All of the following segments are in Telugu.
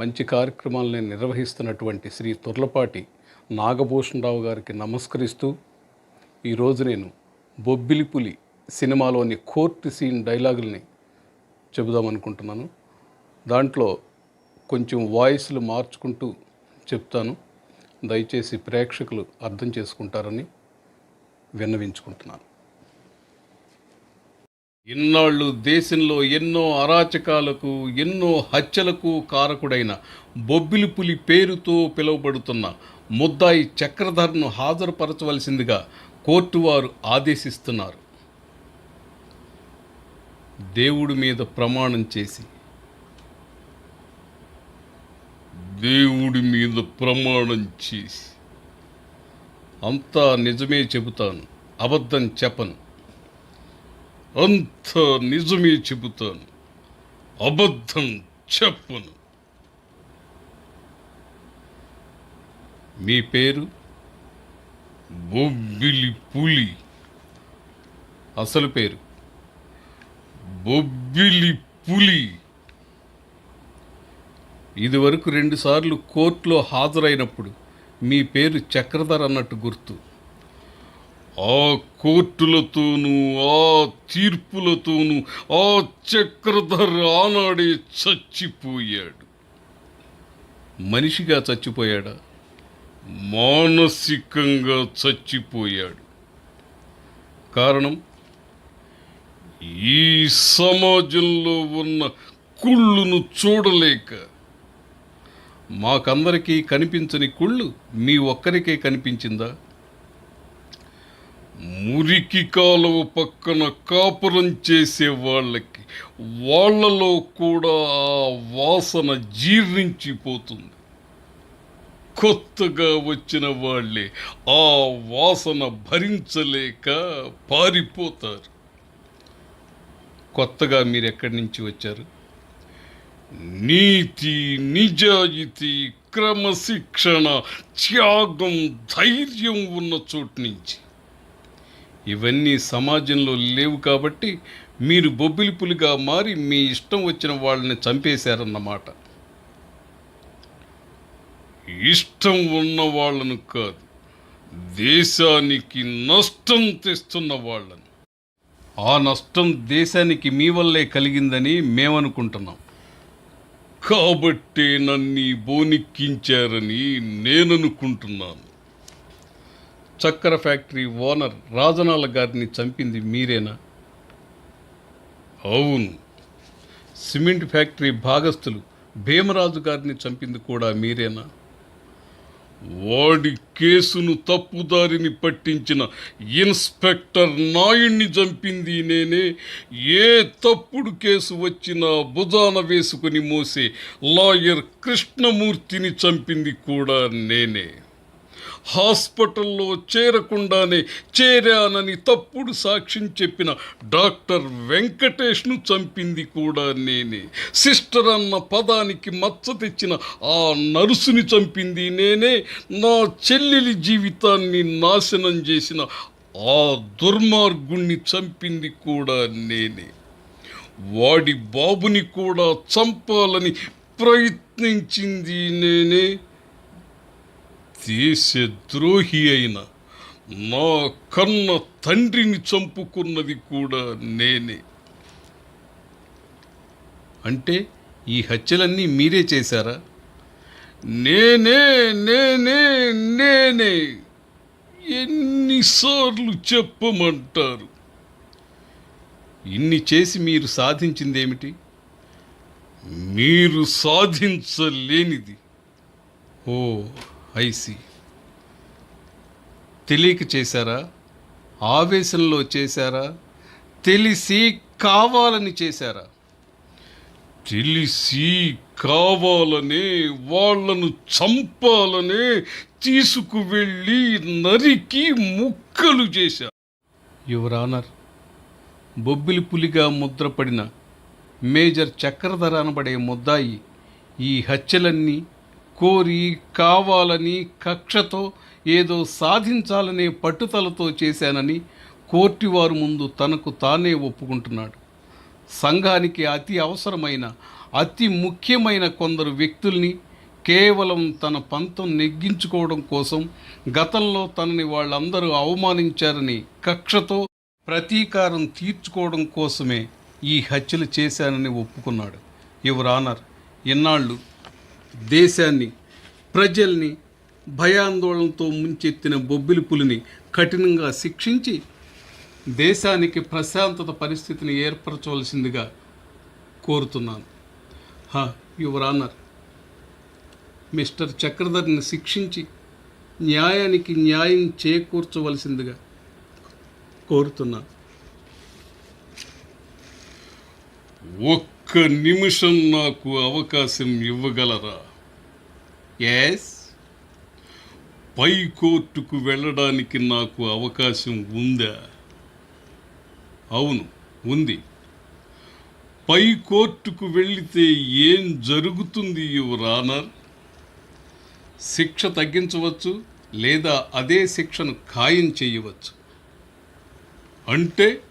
మంచి కార్యక్రమాలని నిర్వహిస్తున్నటువంటి శ్రీ తుర్లపాటి నాగభూషణరావు గారికి నమస్కరిస్తూ ఈరోజు నేను బొబ్బిలిపులి సినిమాలోని కోర్టు సీన్ డైలాగుల్ని చెబుదామనుకుంటున్నాను దాంట్లో కొంచెం వాయిస్లు మార్చుకుంటూ చెప్తాను. దయచేసి ప్రేక్షకులు అర్థం చేసుకుంటారని విన్నవించుకుంటున్నాను. ఇన్నాళ్ళు దేశంలో ఎన్నో అరాచకాలకు ఎన్నో హత్యలకు కారకుడైన బొబ్బిలిపులి పేరుతో పిలువబడుతున్న ముద్దాయి చక్రధర్ను హాజరుపరచవలసిందిగా కోర్టు వారు ఆదేశిస్తున్నారు. దేవుడి మీద ప్రమాణం చేసి దేవుడి మీద ప్రమాణం చేసి అంతా నిజమే చెబుతాను అబద్ధం చెప్పను. అంత నిజమే చెబుతాను. అబద్ధం చెప్పను. మీ పేరు? బొబ్బిలి పులి. అసలు పేరు? బొబ్బిలి పులి. ఇదివరకు రెండుసార్లు కోర్టులో హాజరైనప్పుడు మీ పేరు చక్రధర్ అన్నట్టు గుర్తు. ఆ కోర్టులతోనూ ఆ తీర్పులతోనూ ఆ చక్రధర్ ఆనాడే చచ్చిపోయాడు. మనిషిగా చచ్చిపోయాడా? మానసికంగా చచ్చిపోయాడు. కారణం? ఈ సమాజంలో ఉన్న కుళ్ళును చూడలేక. మాకందరికీ కనిపించని కుళ్ళు మీ ఒక్కరికే కనిపించిందా? మురికి కాలువ పక్కన కాపురం చేసే వాళ్ళకి వాళ్ళలో కూడా ఆ వాసన జీర్ణించిపోతుంది. కొత్తగా వచ్చిన వాళ్ళే ఆ వాసన భరించలేక పారిపోతారు. కొత్తగా మీరు ఎక్కడి నుంచి వచ్చారు? నీతి నిజాయితీ క్రమశిక్షణ త్యాగం ధైర్యం ఉన్న చోటు నుంచి. ఇవన్నీ సమాజంలో లేవు కాబట్టి మీరు బొబ్బిలిపులుగా మారి మీ ఇష్టం వచ్చిన వాళ్ళని చంపేశారన్నమాట. ఇష్టం ఉన్న వాళ్ళను కాదు దేశానికి నష్టం తెస్తున్న వాళ్ళను. ఆ నష్టం దేశానికి మీ వల్లే కలిగిందని మేమనుకుంటున్నాం. కాబట్టే నన్ను బోనిక్కించారని నేననుకుంటున్నాను. చక్కెర ఫ్యాక్టరీ ఓనర్ రాజనాల గారిని చంపింది మీరేనా? అవును. సిమెంట్ ఫ్యాక్టరీ భాగస్థులు భీమరాజు గారిని చంపింది కూడా మీరేనా? వాడి కేసును తప్పుదారిని పట్టించిన ఇన్స్పెక్టర్ నాయుణ్ణి చంపింది నేనే. ఏ తప్పుడు కేసు వచ్చినా భుజాన వేసుకుని మోసే లాయర్ కృష్ణమూర్తిని చంపింది కూడా నేనే. హాస్పిటల్లో చేరకుండానే చేరానని తప్పుడు సాక్ష్యం చెప్పిన డాక్టర్ వెంకటేష్ను చంపింది కూడా నేనే. సిస్టర్ అన్న పదానికి మచ్చ తెచ్చిన ఆ నర్సుని చంపింది నేనే. నా చెల్లెలి జీవితాన్ని నాశనం చేసిన ఆ దుర్మార్గుణ్ణి చంపింది కూడా నేనే. వాడి బాబుని కూడా చంపాలని ప్రయత్నించింది నేనే. దేశద్రోహి అయిన నా కన్న తండ్రిని చంపుకున్నది కూడా నేనే. అంటే ఈ హత్యలన్నీ మీరే చేశారా? నేనే నేనే నేనే ఎన్నిసార్లు చెప్పమంటారు. ఇన్ని చేసి మీరు సాధించిందేమిటి? మీరు సాధించలేనిది. ఓ ఐసి. తెలియక చేశారా? ఆవేశంలో చేశారా? తెలిసి కావాలని చేశారా? తెలిసి కావాలనే వాళ్ళను చంపాలని తీసుకువెళ్ళి నరికి ముక్కలు చేశారు యువర్ ఆనర్ బొబ్బిలి పులిగా ముద్రపడిన మేజర్ చక్రధర అనబడే ముద్దాయి ఈ హత్యలన్నీ కోరి కావాలని కక్షతో ఏదో సాధించాలనే పట్టుదలతో చేశానని కోర్టు వారు ముందు తనకు తానే ఒప్పుకుంటున్నాడు. సంఘానికి అతి అవసరమైన అతి ముఖ్యమైన కొందరు వ్యక్తుల్ని కేవలం తన పంతం నెగ్గించుకోవడం కోసం గతంలో తనని వాళ్ళందరూ అవమానించారని కక్షతో ప్రతీకారం తీర్చుకోవడం కోసమే ఈ హత్యలు చేశానని ఒప్పుకున్నాడు. యువర్ ఆనర్ ఇన్నాళ్ళు దేశాన్ని ప్రజల్ని భయాందోళనతో ముంచెత్తిన బొబ్బిలి పులిని కఠినంగా శిక్షించి దేశానికి ప్రశాంతత పరిస్థితిని ఏర్పరచవలసిందిగా కోరుతున్నాను. హా యువర్ ఆనర్. మిస్టర్ చక్రధర్ని శిక్షించి న్యాయానికి న్యాయం చేకూర్చవలసిందిగా కోరుతున్నాను. ఒక్క నిమిషం నాకు అవకాశం ఇవ్వగలరా? ఎస్ పై కోర్టుకు వెళ్ళడానికి నాకు అవకాశం ఉందా? అవును ఉంది. పై కోర్టుకు వెళితే ఏం జరుగుతుంది యువర్ శిక్ష తగ్గించవచ్చు లేదా అదే శిక్షను ఖాయం చేయవచ్చు? అంటే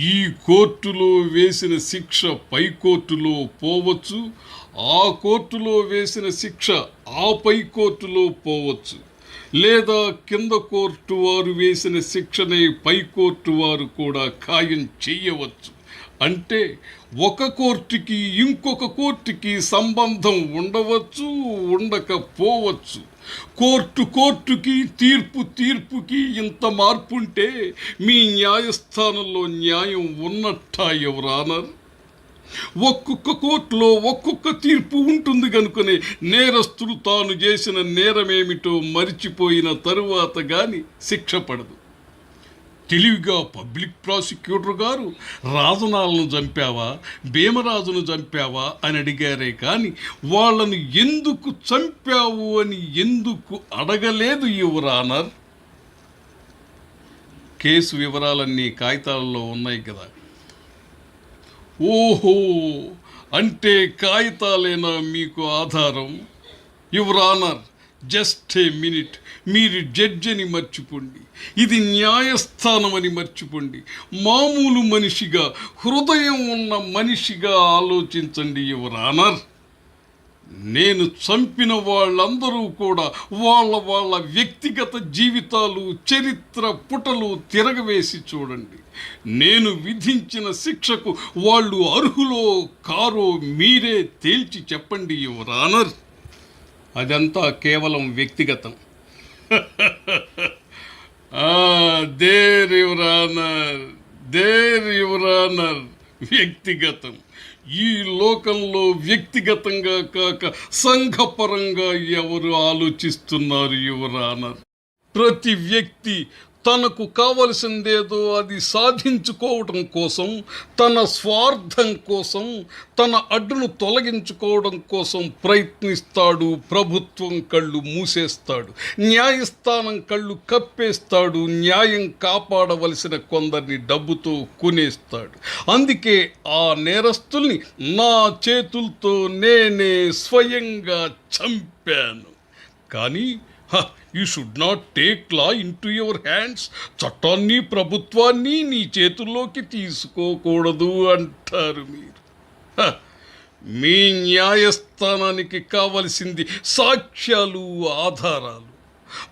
ఈ కోర్టులో వేసిన శిక్ష పై కోర్టులో పోవచ్చు ఆ కోర్టులో వేసిన శిక్ష ఆ పై కోర్టులో పోవచ్చు. లేదా కింద కోర్టు వారు వేసిన శిక్షనే పై కోర్టు వారు కూడా ఖాయం చేయవచ్చు. అంటే ఒక కోర్టుకి ఇంకొక కోర్టుకి సంబంధం ఉండవచ్చు ఉండకపోవచ్చు. కోర్టు కోర్టుకి తీర్పు తీర్పుకి ఇంత మార్పు ఉంటే మీ న్యాయస్థానంలో న్యాయం ఉన్నట్టా ఎవరానర్ ఒక్కొక్క కోర్టులో ఒక్కొక్క తీర్పు ఉంటుంది కనుకనే నేరస్తుడు తాను చేసిన నేరమేమిటో మరిచిపోయిన తరువాత కానీ శిక్ష పడదు. తెలివిగా పబ్లిక్ ప్రాసిక్యూటర్ గారు రాజనాలను చంపావా భీమరాజును చంపావా అని అడిగారే కానీ వాళ్ళను ఎందుకు చంపావు అని ఎందుకు అడగలేదు యువరానర్ కేసు వివరాలన్నీ కాగితాలలో ఉన్నాయి కదా. ఓహో! అంటే కాగితాలేనా మీకు ఆధారం? Your honour just a minute మీరు జడ్జి అని మర్చిపోండి. ఇది న్యాయస్థానం అని మర్చిపోండి. మామూలు మనిషిగా హృదయం ఉన్న మనిషిగా ఆలోచించండి యువర్ ఆనర్. నేను చంపిన వాళ్ళందరూ కూడా వాళ్ళ వాళ్ళ వ్యక్తిగత జీవితాలు చరిత్ర పుటలు తిరగవేసి చూడండి. నేను విధించిన శిక్షకు వాళ్ళు అర్హులో కారో మీరే తేల్చి చెప్పండి యువర్ ఆనర్. అదంతా కేవలం వ్యక్తిగతం. There your honour there your honour. వ్యక్తిగతం. ఈ లోకంలో వ్యక్తిగతంగా కాక సంఘపరంగా ఎవరు ఆలోచిస్తున్నారు యువర్ ఆనర్? ప్రతి వ్యక్తి తనకు కావలసిందేదో అది సాధించుకోవడం కోసం తన స్వార్థం కోసం తన అడ్డును తొలగించుకోవడం కోసం ప్రయత్నిస్తాడు. ప్రభుత్వం కళ్ళు మూసేస్తాడు. న్యాయస్థానం కళ్ళు కప్పేస్తాడు. న్యాయం కాపాడవలసిన కొందరిని డబ్బుతో కొనేస్తాడు. అందుకే ఆ నేరస్తుల్ని నా చేతులతో నేనే స్వయంగా చంపాను. కానీ you should not take law into your hands చట్టాన్ని ప్రభుత్వాన్ని నీ చేతుల్లోకి తీసుకోకూడదు అంటారు మీరు. మీ న్యాయస్థానానికి కావలసింది సాక్ష్యాలు ఆధారాలు.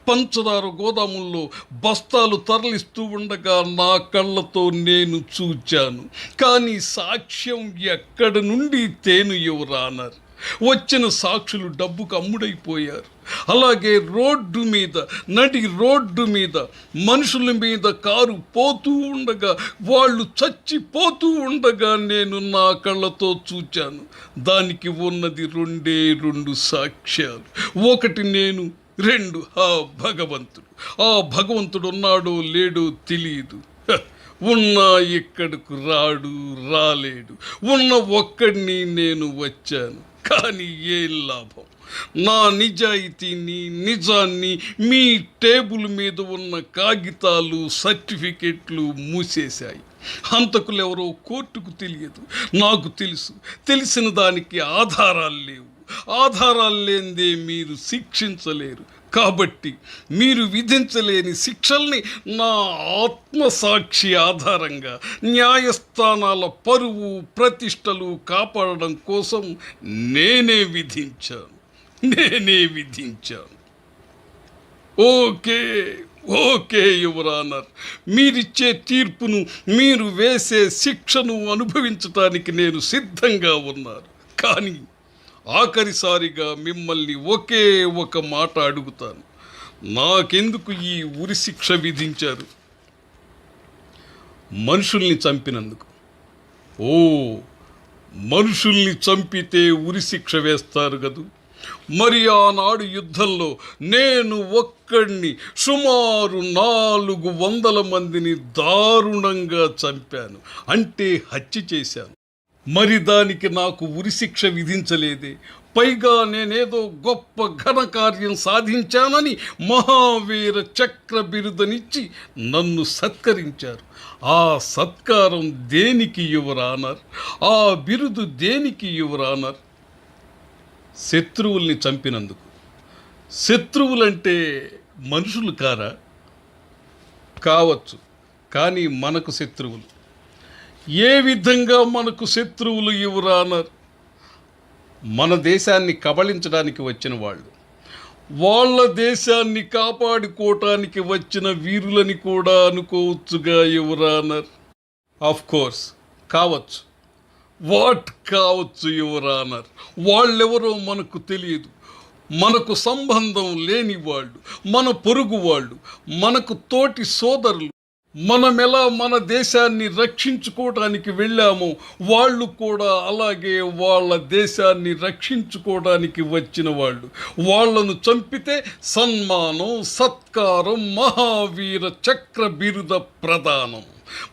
పంచదార గోదాముల్లో బస్తాలు తరలిస్తూ ఉండగా నా కళ్ళతో నేను చూచాను. కానీ సాక్ష్యం ఎక్కడి నుండి తేను ఎవరానర్ వచ్చిన సాక్షులు డబ్బుకు అమ్ముడైపోయారు. అలాగే రోడ్డు మీద నడి రోడ్డు మీద మనుషుల మీద కారు పోతూ ఉండగా వాళ్ళు చచ్చిపోతూ ఉండగా నేను నా కళ్ళతో చూచాను. దానికి ఉన్నది రెండే రెండు సాక్ష్యాలు. ఒకటి నేను రెండు ఆ భగవంతుడు. ఆ భగవంతుడు ఉన్నాడో లేడో తెలియదు ఉన్నా ఇక్కడకు రాడు రాలేడు. ఉన్న ఒక్కడిని నేను వచ్చాను. కానీ ఏం లాభం? నా నిజాయితీని నిజాన్ని మీ టేబుల్ మీద ఉన్న కాగితాలు సర్టిఫికెట్లు మూసేశాయి. అంతకులు ఎవరో కోర్టుకు తెలియదు. నాకు తెలుసు. తెలిసిన దానికి ఆధారాలు లేవు. ఆధారాలు లేనిదే మీరు శిక్షించలేరు. కాబట్టి మీరు విధించలేని శిక్షల్ని నా ఆత్మసాక్షి ఆధారంగా న్యాయస్థానాల పరువు ప్రతిష్టలు కాపాడడం కోసం నేనే విధించాను. నేనే విధించాను. ఓకే ఓకే యువరానర్ మీరిచ్చే తీర్పును మీరు వేసే శిక్షను అనుభవించటానికి నేను సిద్ధంగా ఉన్నాను. కానీ ఆఖరిసారిగా మిమ్మల్ని ఒకే ఒక మాట అడుగుతాను. నాకెందుకు ఈ ఉరి శిక్ష విధించారు? మనుషుల్ని చంపినందుకు. ఓ మనుషుల్ని చంపితే ఉరి శిక్ష వేస్తారు కదూ? మరి ఆనాడు యుద్ధంలో నేను ఒక్కడిని సుమారు నాలుగు వందల మందిని దారుణంగా చంపాను. అంటే హత్య చేశాను. మరి దానికి నాకు ఉరిశిక్ష విధించలేదే. పైగా నేనేదో గొప్ప ఘనకార్యం సాధించానని మహావీర చక్ర బిరుదనిచ్చి నన్ను సత్కరించారు. ఆ సత్కారం దేనికి యువరానర్? ఆ బిరుదు దేనికి యువరానర్? శత్రువుల్ని చంపినందుకు. శత్రువులంటే మనుషులు కారా? కావచ్చు కానీ మనకు శత్రువులు. ఏ విధంగా మనకు శత్రువులు ఇవ్వరానర్ మన దేశాన్ని కబళించడానికి వచ్చిన వాళ్ళు వాళ్ళ దేశాన్ని కాపాడుకోవటానికి వచ్చిన వీరులని కూడా అనుకోవచ్చుగా యువరానర్ ఆఫ్ కోర్స్ కావచ్చు. వాట్ కావచ్చు యువరానర్ వాళ్ళెవరో మనకు తెలియదు. మనకు సంబంధం లేని వాళ్ళు మన పొరుగు వాళ్ళు మనకు తోటి సోదరులు మనమెలా మన దేశాన్ని రక్షించుకోవడానికి వెళ్ళామో వాళ్ళు కూడా అలాగే వాళ్ళ దేశాన్ని రక్షించుకోవడానికి వచ్చిన వాళ్ళు. వాళ్ళను చంపితే సన్మానం సత్కారం మహావీర చక్ర బిరుద ప్రదానం.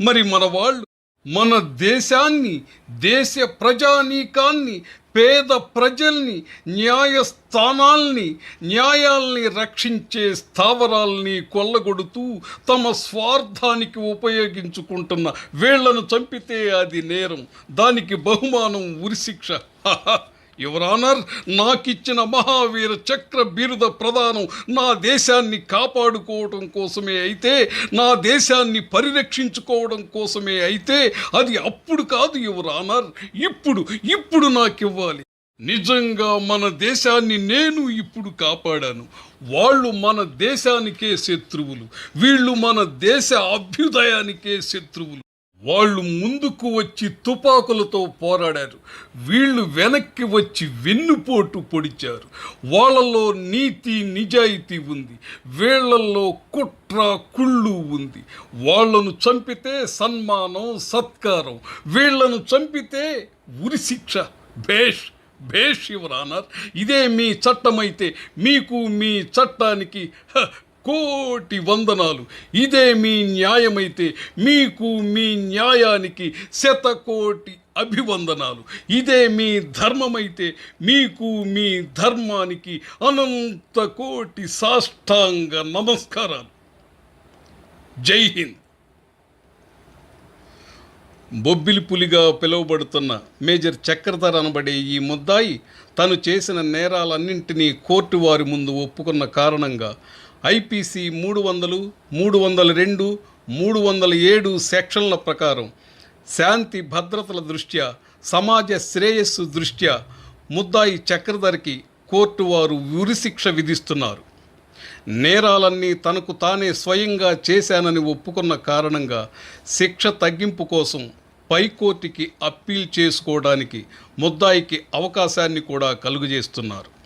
మరి మన వాళ్ళు మన దేశాన్ని దేశ ప్రజానీకాన్ని పేద ప్రజల్ని న్యాయస్థానాల్ని న్యాయాల్ని రక్షించే స్థావరాల్ని కొల్లగొడుతూ తమ స్వార్థానికి ఉపయోగించుకుంటున్న వీళ్ళను చంపితే అది నేరం. దానికి బహుమానం ఉరిశిక్ష. యువర్ యువరానర్ నాకిచ్చిన మహావీర చక్ర బిరుద ప్రదానం నా దేశాన్ని కాపాడుకోవడం కోసమే అయితే నా దేశాన్ని పరిరక్షించుకోవడం కోసమే అయితే అది అప్పుడు కాదు యువరానర్ ఇప్పుడు ఇప్పుడు నాకు ఇవ్వాలి నిజంగా మన దేశాన్ని నేను ఇప్పుడు కాపాడాను. వాళ్ళు మన దేశానికే శత్రువులు. వీళ్ళు మన దేశ అభ్యుదయానికే శత్రువులు. వాళ్ళు ముందుకు వచ్చి తుపాకులతో పోరాడారు. వీళ్ళు వెనక్కి వచ్చి వెన్నుపోటు పొడిచారు. వాళ్ళలో నీతి నిజాయితీ ఉంది. వీళ్ళల్లో కుట్ర కుళ్ళు ఉంది. వాళ్ళను చంపితే సన్మానం సత్కారం. వీళ్ళను చంపితే ఉరిశిక్ష భేష్ భేష్ యువర్ ఆనర్. ఇదే మీ చట్టమైతే మీకు మీ చట్టానికి కోటి వందనాలు. ఇదే మీ న్యాయమైతే మీకు మీ న్యాయానికి శతకోటి అభివందనాలు. ఇదే మీ ధర్మమైతే మీకు మీ ధర్మానికి అనంత కోటి సాష్టాంగ నమస్కారాలు. జై హింద్. బొబ్బిలి పులిగా పిలువబడుతున్న మేజర్ చక్రధర్ అనబడే ఈ ముద్దాయి తను చేసిన నేరాలన్నింటినీ కోర్టు వారి ముందు ఒప్పుకున్న కారణంగా ఐపీసీ మూడు వందలు మూడు వందల రెండు మూడు వందల ఏడు సెక్షన్ల ప్రకారం శాంతి భద్రతల దృష్ట్యా సమాజ శ్రేయస్సు దృష్ట్యా ముద్దాయి చక్రధరికి కోర్టు వారు ఉరిశిక్ష విధిస్తున్నారు. నేరాలన్నీ తనకు తానే స్వయంగా చేశానని ఒప్పుకున్న కారణంగా శిక్ష తగ్గింపు కోసం పైకోర్టుకి అప్పీల్ చేసుకోవడానికి ముద్దాయికి అవకాశాన్ని కూడా కలుగజేస్తున్నారు.